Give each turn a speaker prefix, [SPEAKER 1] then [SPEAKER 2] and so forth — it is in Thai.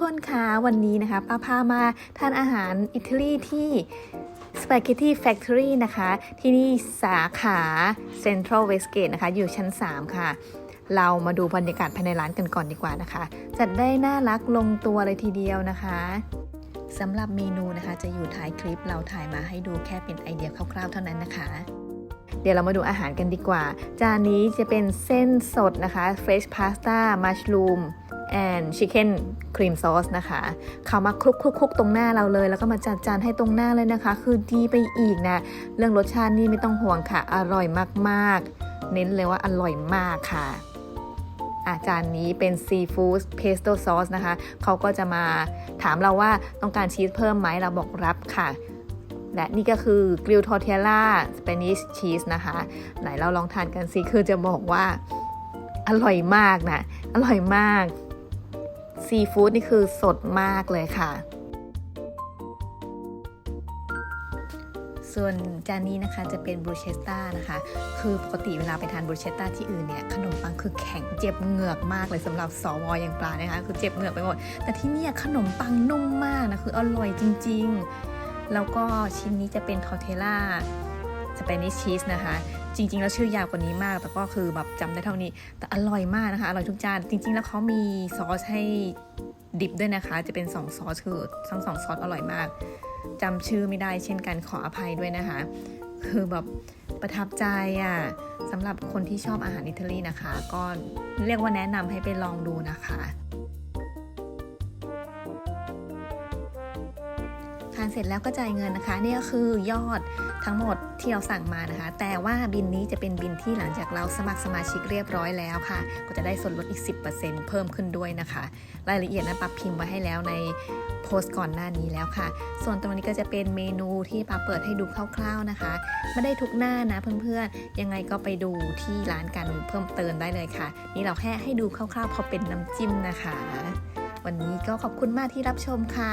[SPEAKER 1] คนคะวันนี้นะคะป้าพามาทานอาหารอิตาลีที่ Spaghetti Factory นะคะ ที่นี่สาขา Central Westgate นะคะ อยู่ชั้น 3 ค่ะ เรามาดูบรรยากาศภายในร้านกันก่อนดีกว่านะคะ จัดได้น่ารักลงตัวเลยทีเดียวนะคะสำหรับเมนูนะคะจะอยู่ท้ายคลิปเราถ่ายมาให้ดูแค่เป็นไอเดียคร่าวๆเท่านั้นนะคะเดี๋ยวเรามาดูอาหารกันดีกว่า จานนี้จะเป็นเส้นสดนะคะ fresh pasta mushroom and chicken cream sauce นะคะเขามาคลุกคลุกคลุกตรงหน้าเราเลย แล้วก็มาจัดจานให้ตรงหน้าเลยนะคะ คือดีไปอีกนะ เรื่องรสชาตินี่ไม่ต้องห่วงค่ะ อร่อยมากๆ เน้นเลยว่าอร่อยมากค่ะอาจารย์นี้เป็นซีฟู้ดเพสโต้ซอสนะคะ เขาก็จะมาถามเราว่าต้องการชีสเพิ่มไหมเราบอกรับค่ะ และนี่ก็คือกริลทอร์เทลล่าสเปนิชชีสนะคะ ไหนเราลองทานกันสิคือจะบอกว่า อร่อยมากนะ อร่อยมาก ซีฟู้ดนี่คือสดมากเลยค่ะ ส่วนจานนี้นะคะจะเป็นบรูเชสต้านะคะ คือปกติเวลาไปทานบรูเชสต้าที่อื่นเนี่ย ขนมปังคือแข็งเจ็บเหงือกมากเลยสำหรับสวออย่างปลานะคะ คือเจ็บเหงือกไปหมด แต่ที่นี่ขนมปังนุ่มมากนะ คืออร่อยจริง ๆ แล้วก็ชิ้นนี้จะเป็นทอร์เทล่า สเปนิชชีสนะคะ จริง ๆ แล้วชื่อยาวกว่านี้มาก แต่ก็คือแบบจำได้เท่านี้ แต่อร่อยมากนะคะ อร่อยทุกจาน จริง ๆ แล้วเขามีซอสให้ดิบด้วยนะคะ จะเป็น2ซอสคือทั้งสองซอสอร่อยมากจำชื่อไม่ได้เช่นกันขออภัยด้วยนะคะ คือแบบประทับใจอะ่ะสำหรับคนที่ชอบอาหารอิตาลีนะคะ ก็เรียกว่าแนะนำให้ไปลองดูนะคะ ทานเสร็จแล้วก็จ่ายเงินนะคะนี่ก็คือยอดทั้งหมดที่เราสั่งมานะคะ แต่ว่าบินนี้จะเป็นบินที่หลังจากเราสมัครสมาชิกเรียบร้อยแล้วค่ะ ก็จะได้ส่วนลดอีก 10%เพิ่มขึ้นด้วยนะคะ รายละเอียดนั้นปับพิมพ์ไว้ให้แล้วในโพสต์ก่อนหน้านี้แล้วค่ะ ส่วนตรงนี้ก็จะเป็นเมนูที่ปาเปิดให้ดูคร่าวๆนะคะ ไม่ได้ทุกหน้านะเพื่อนๆ ยังไงก็ไปดูที่ร้านกันเพิ่มเติมได้เลยค่ะ นี่เราแค่ให้ดูคร่าวๆ พอเป็นน้ำจิ้มนะคะ วันนี้ก็ขอบคุณมากที่รับชมค่ะ